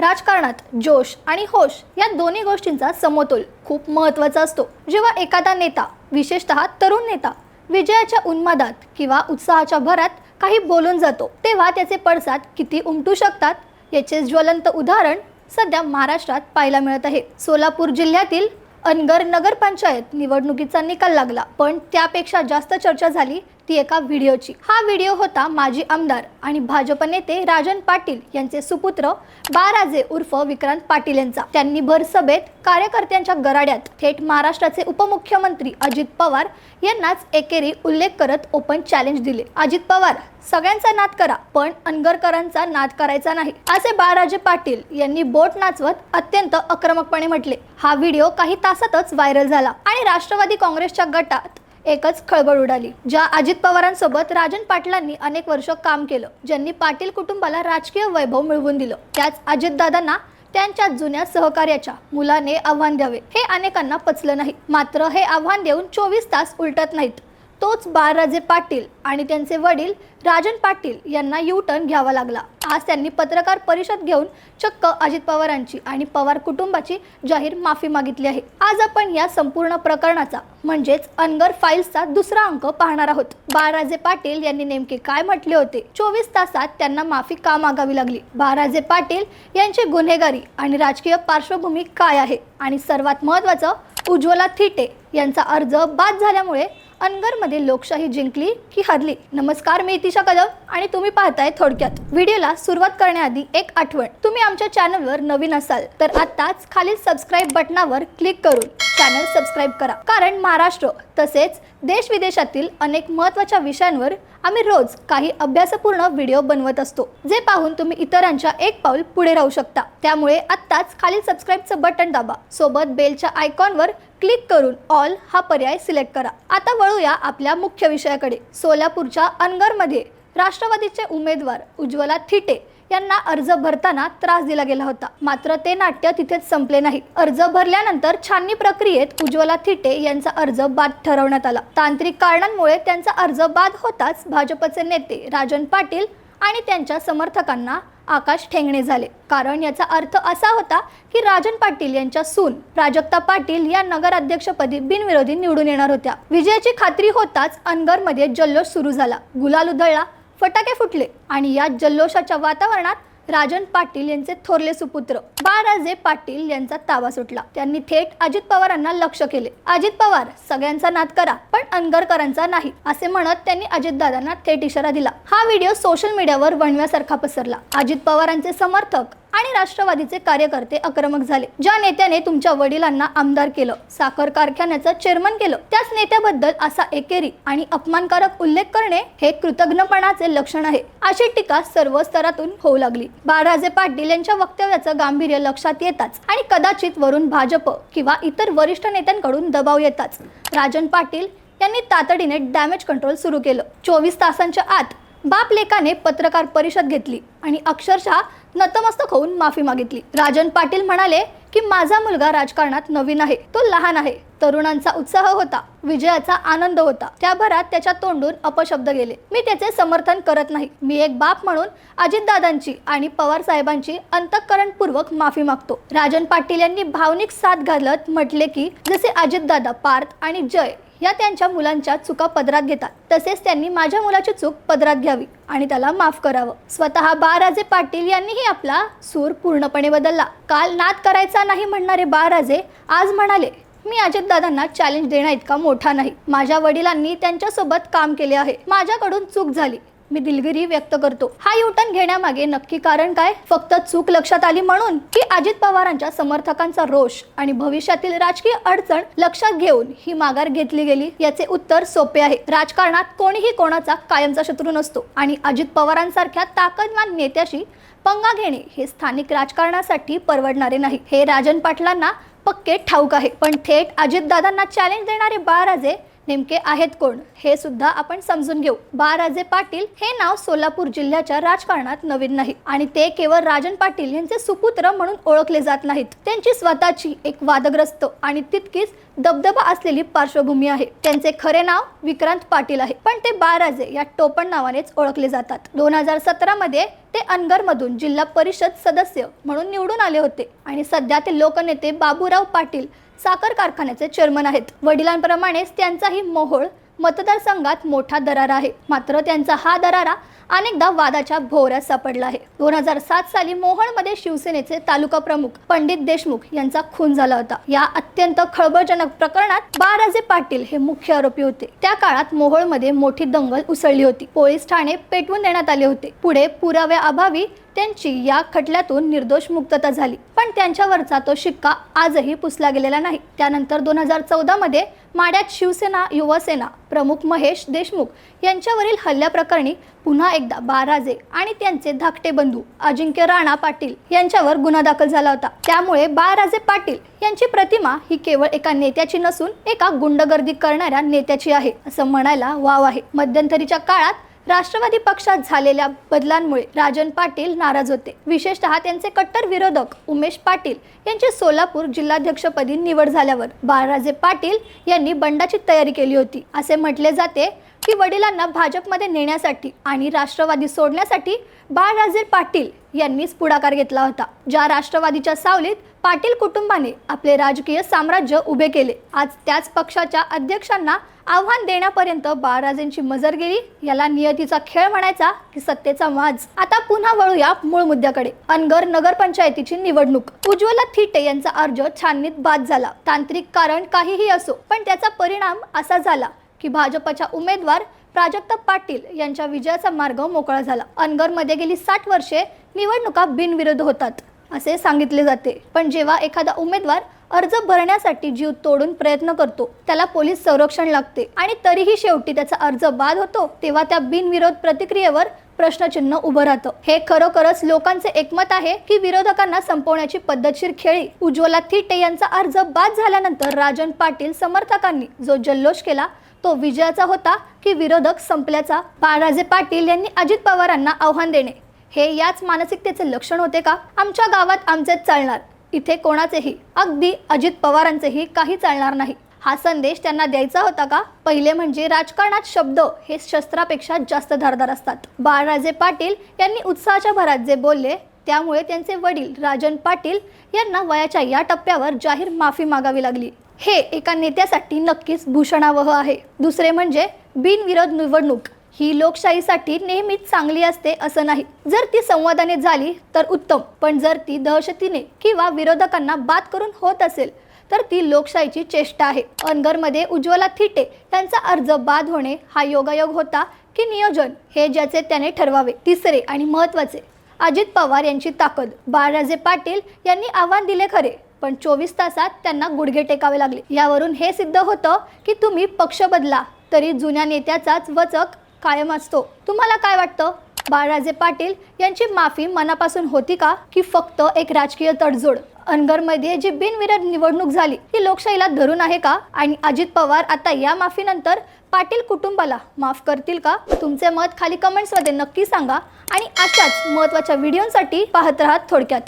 राजकारणात जोश आणि होश या दोन्ही गोष्टींचा समतोल खूप महत्त्वाचा असतो. जेव्हा एखादा नेता विशेषतः तरुण नेता विजयाच्या उन्मादात किंवा उत्साहाच्या भरात काही बोलून जातो तेव्हा त्याचे पडसाद किती उमटू शकतात? याचे ज्वलंत उदाहरण सध्या महाराष्ट्रात पाहायला मिळत आहे. सोलापूर जिल्ह्यातील अनगर नगरपंचायत निवडणुकीचा निकाल लागला पण त्यापेक्षा जास्त चर्चा झाली ती एका व्हिडिओची. हा व्हिडिओ होता माजी आमदार आणि भाजप नेते राजन पाटील यांचे सुपुत्र बाराजे उर्फ विक्रांत पाटील यांचा. त्यांनी भरसभेत कार्यकर्त्यांच्या गराड्यात थेट महाराष्ट्राचे उपमुख्यमंत्री अजित पवार यांनाच एकेरी उल्लेख करत ओपन चॅलेंज दिले. अजित पवार सगळ्यांचा नाद करा पण अनगरकरांचा नाद करायचा नाही असे बाळराजे पाटील यांनी बोट नाचवत अत्यंत आक्रमकपणे म्हटले. हा व्हिडिओ काही तासातच व्हायरल झाला आणि राष्ट्रवादी काँग्रेसच्या गटात एकच खळबळ उडाली ज्या अजित पवारांसोबत राजन पाटलांनी अनेक वर्ष काम केलं ज्यांनी पाटील कुटुंबाला राजकीय वैभव मिळवून दिलं. त्याच अजितदादांना त्यांच्या जुन्या सहकार्याच्या मुलाने आव्हान द्यावे हे अनेकांना पचलं नाही. मात्र हे आव्हान देऊन चोवीस तास उलटत नाहीत. तोच बाळराजे पाटील आणि त्यांचे वडील राजन पाटील यांना यू टर्न घ्यावा लागला. आज त्यांनी पत्रकार परिषद घेऊन चक्क अजित पवारांची आणि पवार कुटुंबाची जाहीर माफी मागितली आहे. आज आपण या संपूर्ण प्रकरणाचा म्हणजेच अनगर फाईल्सचा दुसरा अंक पाहणार आहोत. बाळराजे पाटील यांनी नेमके काय म्हटले होते? चोवीस तासात त्यांना माफी का मागावी लागली? बाळराजे पाटील यांची गुन्हेगारी आणि राजकीय पार्श्वभूमी काय आहे? आणि सर्वात महत्त्वाचं उज्ज्वला थिटे यांचा अर्ज बाद झाल्यामुळे अनगरमध्ये लोकशाही जिंकली की हरली. नमस्कार मी इतिशा कदम आणि तुम्ही पाहताय थोडक्यात. व्हिडिओला सुरुवात करण्याआधी एक आठवण. तुम्ही आमच्या चॅनलवर नवीन असाल तर आत्ताच खालील सबस्क्राईब बटनावर क्लिक करून चॅनल सबस्क्राईब करा. कारण महाराष्ट्र तसेच देश विदेशातील अनेक महत्त्वाच्या विषयांवर आम्ही रोज काही अभ्यासपूर्ण व्हिडिओ बनवत असतो जे पाहून तुम्ही इतरांच्या एक पाऊल पुढे राहू शकता. त्यामुळे आत्ताच खालील सबस्क्राईबचं बटन दाबा. सोबत बेलच्या आयकॉनवर क्लिक करून ऑल हा पर्याय सिलेक्ट करा. आता वळूया आपल्या मुख्य विषयाकडे. सोलापूरच्या अनगरमध्ये राष्ट्रवादीचे उमेदवार उज्ज्वला थिटे यांना अर्ज भरताना त्रास दिला गेला होता. मात्र ते नाट्य तिथेच संपले नाही अर्ज भरल्यानंतर छाननी प्रक्रियेत उज्ज्वला थिटे यांचा अर्ज बाद ठरवण्यात आला. तांत्रिक कारणांमुळे त्यांचा अर्ज बाद होताच भाजपचे नेते राजन पाटील आणि त्यांच्या समर्थकांना आकाश ठेंगणे झाले. कारण याचा अर्थ असा होता की राजन पाटील यांच्या सून प्राजक्ता पाटील या नगराध्यक्षपदी बिनविरोधी निवडून येणार होत्या. विजयाची खात्री होताच अनगरमध्ये जल्लोष सुरू झाला. गुलाल उधळला फटाके फुटले आणि या जल्लोषाच्या वातावरणात राजन पाटील यांचे थोरले सुपुत्र. बाळराजे पाटील यांचा ताबा सुटला. त्यांनी थेट अजित पवारांना लक्ष केले. अजित पवार सगळ्यांचा नाद करा पण अनगरकरांचा नाही असे म्हणत त्यांनी अजितदादांना थेट इशारा दिला. हा व्हिडिओ सोशल मीडियावर वणव्यासारखा पसरला. अजित पवारांचे समर्थक आणि राष्ट्रवादीचे कार्यकर्ते आक्रमक झाले ज्या नेत्याने तुमच्या वडिलांना आमदार केलं साखर कारखान्याचं चेअरमन केलं. त्याच नेत्याबद्दल असा एकेरी आणि अपमानकारक उल्लेख करणे हे कृतज्ञपणाचे लक्षण आहे. अशी टीका सर्व स्तरातून होऊ लागली. बाळराजे पाटील यांच्या वक्तव्याचं गांभीर्य लक्षात येताच आणि कदाचित वरून भाजप किंवा इतर वरिष्ठ नेत्यांकडून दबाव येताच. राजन पाटील यांनी तातडीने डॅमेज कंट्रोल सुरू केलं. चोवीस तासांच्या आत बाप लेकाने पत्रकार परिषद घेतली आणि अक्षरशः नतमस्तक होऊन माफी मागितली. राजन पाटील म्हणाले की माझा मुलगा राजकारणात नवीन आहे. तो लहान आहे. तरुणांचा उत्साह होता. विजयाचा आनंद होता. त्या भरात त्याच्या तोंडून अपशब्द गेले. मी त्याचे समर्थन करत नाही. मी एक बाप म्हणून अजितदादांची आणि पवार साहेबांची अंतःकरणपूर्वक माफी मागतो. राजन पाटील यांनी भावनिक साथ घालत म्हटले की जसे अजितदादा पार्थ आणि जय या त्यांच्या मुलांच्या चुका पदरात घेतात. तसेच त्यांनी माझ्या मुलाची चूक पदरात घ्यावी आणि त्याला माफ करावं. स्वतः बाळराजे पाटील यांनीही आपला सूर पूर्णपणे बदलला. काल नाद करायचा नाही म्हणणारे बाळराजे आज म्हणाले मी अजितदादांना चॅलेंज देण्या इतका मोठा नाही. माझ्या वडिलांनी त्यांच्यासोबत काम केले आहे. माझ्याकडून चूक झाली. मी दिलगिरी व्यक्त करतो. हा युटर्न घेण्यामागे नक्की कारण काय? फक्त चूक लक्षात आली म्हणून की अजित पवारांच्या समर्थकांचा रोष आणि भविष्यातील राजकीय अडचण लक्षात घेऊन ही माघार घेतली गेली याचे उत्तर सोपे आहे. राजकारणात कोणीही कोणाचा कायमचा शत्रू नसतो आणि अजित पवारांसारख्या ताकदवान नेत्याशी पंगा घेणे हे स्थानिक राजकारणासाठी परवडणारे नाही. हे राजन पाटलांना पक्के ठाऊक आहे. पण थेट अजितदादांना चॅलेंज देणारे बाळराजे नेमके आहेत कोण हे सुद्धा आपण समजून घेऊ. बाराजे पाटील हे नाव सोलापूर जिल्ह्याच्या राजकारणात नवीन नाही आणि ते केवळ राजन पाटील यांचे सुपुत्र म्हणून ओळखले जात नाहीत. त्यांची स्वतःची एक वादग्रस्त आणि तितकीच दबदबा असलेली पार्श्वभूमी आहे. त्यांचे खरे नाव विक्रांत पाटील आहे. पण ते बाराजे या टोपण नावानेच ओळखले जातात. दोन हजार सतरा मध्ये ते अनगरमधून जिल्हा परिषद सदस्य म्हणून निवडून आले होते. आणि सध्या ते लोकनेते बाबूराव पाटील साखर कारखान्याचे चेअरमन आहेत. वडिलांप्रमाणेच त्यांचाही मोहोळ मतदारसंघात मोठा दरारा आहे. मात्र त्यांचा हा दरारा अनेकदा वादाच्या भोवऱ्यात सापडला आहे. दोन हजार सात साली मोहळमध्ये शिवसेनेचे तालुका प्रमुख पंडित देशमुख यांचा खून झाला होता. या अत्यंत खळबळजनक प्रकरणात बाराजे पाटील हे मुख्य आरोपी होते. त्या काळात मोहोळमध्ये मोठी दंगल उसळली होती. पोलीस ठाणे पेटवून देण्यात आले होते. पुढे पुराव्याअभावी त्यांची या खटल्यातून निर्दोष मुक्तता झाली. पण त्यांच्यावरचा तो शिक्का आजही पुसला गेलेला नाही. त्यानंतर दोन हजार चौदा मध्ये माड्यात शिवसेना युवसेना प्रमुख महेश देशमुख यांच्यावरील हल्ल्याप्रकरणी पुन्हा एकदा बाराजे आणि त्यांचे धाकटे बंधू अजिंक्य राणा पाटील यांच्यावर गुन्हा दाखल झाला होता. त्यामुळे बाराजे पाटील यांची प्रतिमा ही केवळ एका नेत्याची नसून एका गुंडगर्दी करणाऱ्या नेत्याची आहे असं म्हणायला वाव आहे. मध्यंतरीच्या काळात राष्ट्रवादी पक्षात झालेल्या बदलांमुळे राजन पाटील नाराज होते. विशेषतः त्यांचे कट्टर विरोधक उमेश पाटील यांची सोलापूर जिल्हाध्यक्षपदी निवड झाल्यावर बाळराजे पाटील यांनी बंडाची तयारी केली होती. असे म्हटले जाते की वडिलांना भाजपमध्ये नेण्यासाठी आणि राष्ट्रवादी सोडण्यासाठी बाळराजे पाटील यांनीच पुढाकार घेतला होता. ज्या राष्ट्रवादीच्या सावलीत पाटील कुटुंबाने आपले राजकीय साम्राज्य उभे केले. आज त्याच पक्षाच्या अध्यक्षांना आव्हान देण्यापर्यंत बाळराजेंची मजर गेली. याला नियतीचा खेळ म्हणायचा की सत्तेचा वाज. आता पुन्हा वळूया मूळ मुद्द्याकडे. अनगर नगरपंचायतीची निवडणूक. उज्ज्वला थिटे यांचा अर्ज छाननीत बाद झाला. तांत्रिक कारण काहीही असो पण त्याचा परिणाम असा झाला की भाजपच्या उमेदवार प्राजक्त पाटील यांच्या विजयाचा मार्ग मोकळा झाला. अनगरमध्ये गेली साठ वर्षे निवडणुका बिनविरोध होतात. असे सांगितले जाते. पण जेव्हा एखादा उमेदवार अर्ज भरण्यासाठी जीव तोडून प्रयत्न करतो त्याला पोलीस संरक्षण लागते आणि तरीही शेवटी त्याचा अर्ज बाद होतो तेव्हा त्या बिनविरोध प्रतिक्रियेवर प्रश्नचिन्ह उभं राहतं. हे खरोखरच लोकांचे एकमत आहे की विरोधकांना संपवण्याची पद्धतशीर खेळी उज्ज्वला थिटे यांचा अर्ज बाद झाल्यानंतर राजन पाटील समर्थकांनी जो जल्लोष केला तो विजयाचा होता की विरोधक संपल्याचा. बाळराजे पाटील यांनी अजित पवारांना आव्हान देणे. हे याच मानसिकतेचे लक्षण होते का? आमच्या गावात आमचेच चालणार. इथे कोणाचेही अगदी अजित पवारांचेही काही चालणार नाही. हा संदेश त्यांना द्यायचा होता का? पहिले म्हणजे राजकारणात शब्द हे शस्त्रापेक्षा जास्त धारदार असतात. बाळराजे पाटील यांनी उत्साहाच्या भरात जे बोलले त्यामुळे त्यांचे वडील राजन पाटील यांना वयाच्या या टप्प्यावर जाहीर माफी मागावी लागली. हे एका नेत्यासाठी नक्कीच भूषणावह आहे. दुसरे म्हणजे बिनविरोध निवडणूक. ही लोकशाहीसाठी नेहमीच चांगली असते असं नाही. जर ती संवादाने झाली तर उत्तम पण जर ती दहशतीने किंवा विरोधकांना बाद करून होत असेल तर ती लोकशाहीची चेष्टा आहे. अनगरमध्ये उज्ज्वला थिटे यांचा अर्ज बाद होणे हा योगायोग होता की नियोजन हे ज्याचे त्याने ठरवावे तिसरे आणि महत्त्वाचे. अजित पवार यांची ताकद बाळराजे पाटील यांनी आव्हान दिले खरे पण चोवीस तासात त्यांना गुडघे टेकावे लागले. यावरून हे सिद्ध होतं की तुम्ही पक्ष बदला तरी जुन्या नेत्याचाच वचक कायम असतो. तुम्हाला काय वाटतं? बाळराजे पाटील यांची माफी मनापासून होती का? की फक्त एक राजकीय तडजोड? अनगरमध्ये जी बिनविरोध निवडणूक झाली ती लोकशाहीला धरून आहे का? आणि अजित पवार आता या माफीनंतर पाटील कुटुंबाला माफ करतील का? तुमचे मत खाली कमेंट्समध्ये नक्की सांगा. आणि अशाच महत्त्वाच्या व्हिडिओसाठी पाहत राहा थोडक्यात.